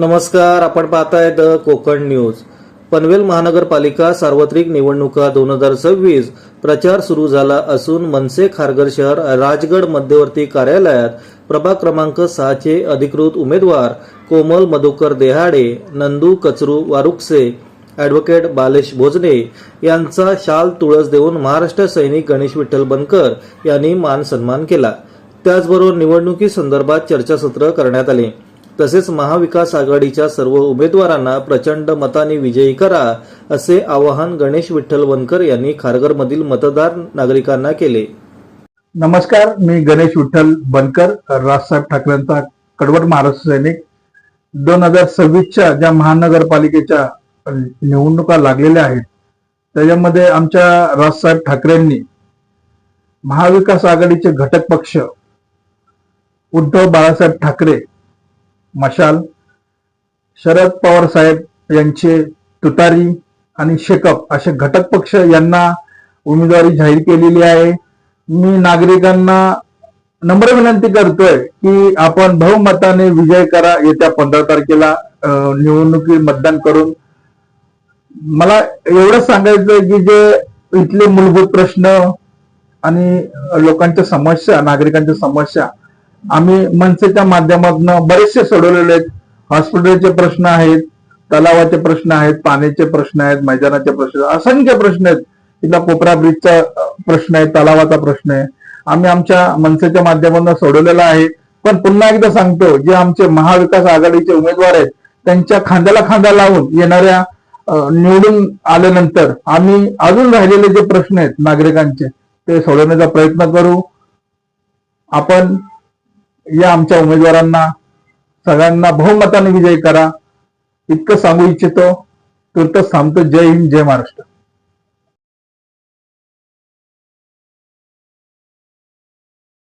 नमस्कार आपण पाहताय द कोकण न्यूज. पनवेल महानगरपालिका सार्वत्रिक निवडणुका दोन हजार सव्वीस प्रचार सुरू झाला असून मनसे खारघर शहर राजगड मध्यवर्ती कार्यालयात प्रभाग क्रमांक सहाचे अधिकृत उमेदवार कोमल मधुकर देहाडे नंदू कचरू वारुकसे ॲडव्होकेट बालेश भोजने यांचा शाल तुळस देऊन महाराष्ट्र सैनिक गणेश विठ्ठल बनकर यांनी मान सन्मान केला. त्याचबरोबर निवडणुकीसंदर्भात चर्चासत्र करण्यात आले. तसेच महाविकास आघाडीच्या सर्व उमेदवारांना प्रचंड मताने विजयी करा असे आवाहन गणेश विठ्ठल वनकर यांनी खारघरमधील मतदार नागरिकांना केले. नमस्कार मी गणेश विठ्ठल बनकर राजसाहेब ठाकरेंचा कडवट महाराष्ट्र सैनिक. दोन हजार सव्वीसच्या ज्या महानगरपालिकेच्या निवडणुका लागलेल्या आहेत त्याच्यामध्ये आमच्या राजसाहेब ठाकरेंनी महाविकास आघाडीचे घटक पक्ष उद्धव बाळासाहेब ठाकरे मशाल शरद पवार साहेब यांचे तुतारी आणि शेकअप असे घटक पक्ष यांना उमेदवारी जाहीर केलेली आहे. मी नागरिकांना नम्र विनंती करतोय की आपण बहुमताने विजय करा येत्या पंधरा तारखेला निवडणुकी मतदान करून. मला एवढंच सांगायचं की जे इथले मूलभूत प्रश्न आणि लोकांच्या समस्या नागरिकांच्या समस्या आम्ही मनसेच्या माध्यमातून बरेचसे सोडवलेले आहेत. हॉस्पिटलचे प्रश्न आहेत तलावाचे प्रश्न आहेत पाण्याचे प्रश्न आहेत मैदानाचे प्रश्न आहेत, असंख्य प्रश्न आहेत. इथला कोपरा ब्रिजचा प्रश्न आहे तलावाचा प्रश्न आहे. आम्ही आमच्या मनसेच्या माध्यमातून सोडवलेला आहे. पण पुन्हा एकदा सांगतो जे आमचे महाविकास आघाडीचे उमेदवार आहेत त्यांच्या खांद्याला खांदा लावून येणाऱ्या निवडून आल्यानंतर आम्ही अजून राहिलेले जे प्रश्न आहेत नागरिकांचे ते सोडवण्याचा प्रयत्न करू. आपण या आमच्या उमेदवारांना सगळ्यांना बहुमताने विजयी करा. इतकं सांगू इच्छितो. तुर्तच थांबतो. जय हिंद जय महाराष्ट्र.